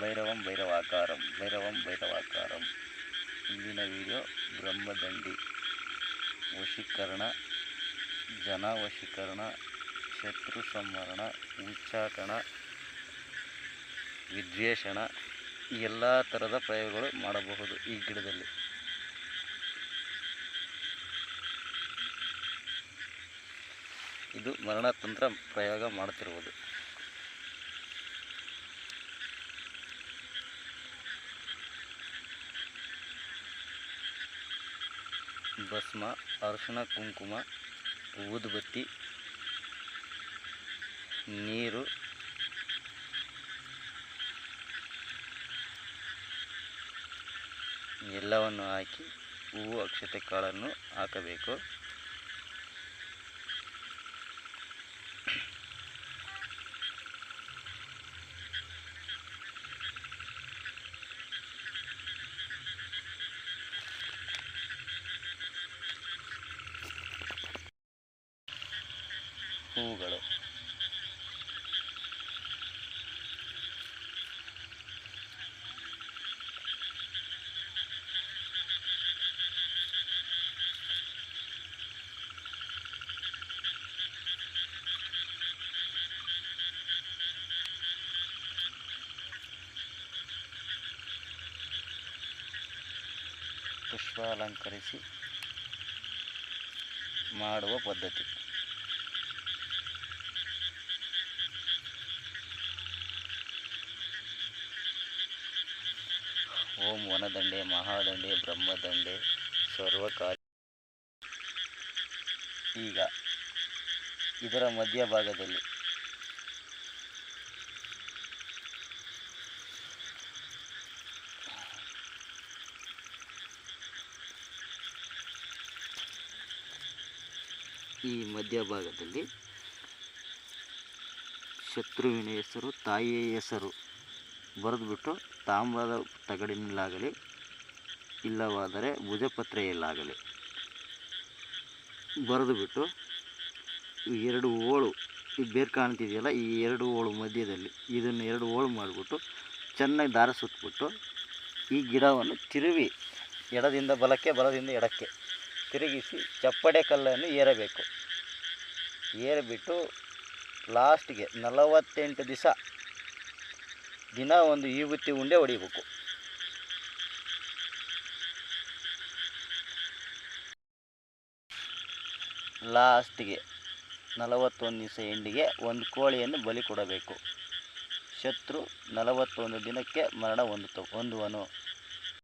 ಭೈರವಂ ಭೈರವಾಕಾರಂ ಭೈರವಂ ಭೈರವಾಕಾರಂ. ಇಂದಿನ ವಿಡಿಯೋ ಬ್ರಹ್ಮದಂಡಿ. ವಶೀಕರಣ ಜನ ವಶೀಕರಣ ಶತ್ರು ಸಂವರಣ ಉಚ್ಚಾಟನ, ವಿದ್ವೇಷಣ ಎಲ್ಲ ಥರದ ಪ್ರಯೋಗಗಳು ಮಾಡಬಹುದು ಈ ಗಿಡದಲ್ಲಿ. ಇದು ಮರಣತಂತ್ರ ಪ್ರಯೋಗ ಮಾಡುತ್ತಿರುವುದು ಭಸ್ಮ ಅರಿಶಿಣ ಕುಂಕುಮ ಊದುಬತ್ತಿ ನೀರು ಎಲ್ಲವನ್ನು ಹಾಕಿ ಹೂವು ಅಕ್ಷತೆ ಕಾಳನ್ನು ಹಾಕಬೇಕು. ಹೂವುಗಳು ಪುಷ್ಪ ಅಲಂಕರಿಸಿ ಮಾಡುವ ಪದ್ಧತಿ ಓಂ ವನದಂಡೆ ಮಹಾದಂಡೆ ಬ್ರಹ್ಮದಂಡೆ ಸರ್ವಕಾಲ ಈಗ ಇದರ ಮಧ್ಯಭಾಗದಲ್ಲಿ. ಈ ಮಧ್ಯಭಾಗದಲ್ಲಿ ಶತ್ರುವಿನ ಹೆಸರು ತಾಯಿಯ ಹೆಸರು. ಬರೆದುಬಿಟ್ಟು ತಾಮ್ರದ ತಗಡಿನಲ್ಲಾಗಲಿ, ಇಲ್ಲವಾದರೆ ಭುಜಪತ್ರೆಯಲ್ಲಾಗಲಿ. ಬರೆದುಬಿಟ್ಟು ಎರಡು ಓಳು, ಈ ಬೇರು ಕಾಣ್ತಿದೆಯಲ್ಲ, ಈ ಎರಡು ಓಳು ಮಧ್ಯದಲ್ಲಿ, ಇದನ್ನು ಎರಡು ಓಳು ಮಾಡಿಬಿಟ್ಟು ಚೆನ್ನಾಗಿ ದಾರ ಸುತ್ತಬಿಟ್ಟು ಈ ಗಿಡವನ್ನು ತಿರುವಿ, ಎಡದಿಂದ ಬಲಕ್ಕೆ, ಬಲದಿಂದ ಎಡಕ್ಕೆ ತಿರುಗಿಸಿ ಚಪ್ಪಡೆ ಕಲ್ಲನ್ನು ಏರಬೇಕು. ಏರಿಬಿಟ್ಟು ಲಾಸ್ಟ್ಗೆ ನಲವತ್ತೆಂಟು ದಿವಸ ದಿನ ಒಂದು ಈಗುತ್ತಿ ಉಂಡೆ ಹೊಡಿಬೇಕು ಲಾಸ್ಟಿಗೆ ನಲವತ್ತೊಂದು ದಿವಸ ಹೆಂಡಿಗೆ ಒಂದು ಕೋಳಿಯನ್ನು ಬಲಿ ಕೊಡಬೇಕು. ಶತ್ರು ನಲವತ್ತೊಂದು ದಿನಕ್ಕೆ ಮರಣ ಹೊಂದುತ್ತ ಹೊಂದುವನು.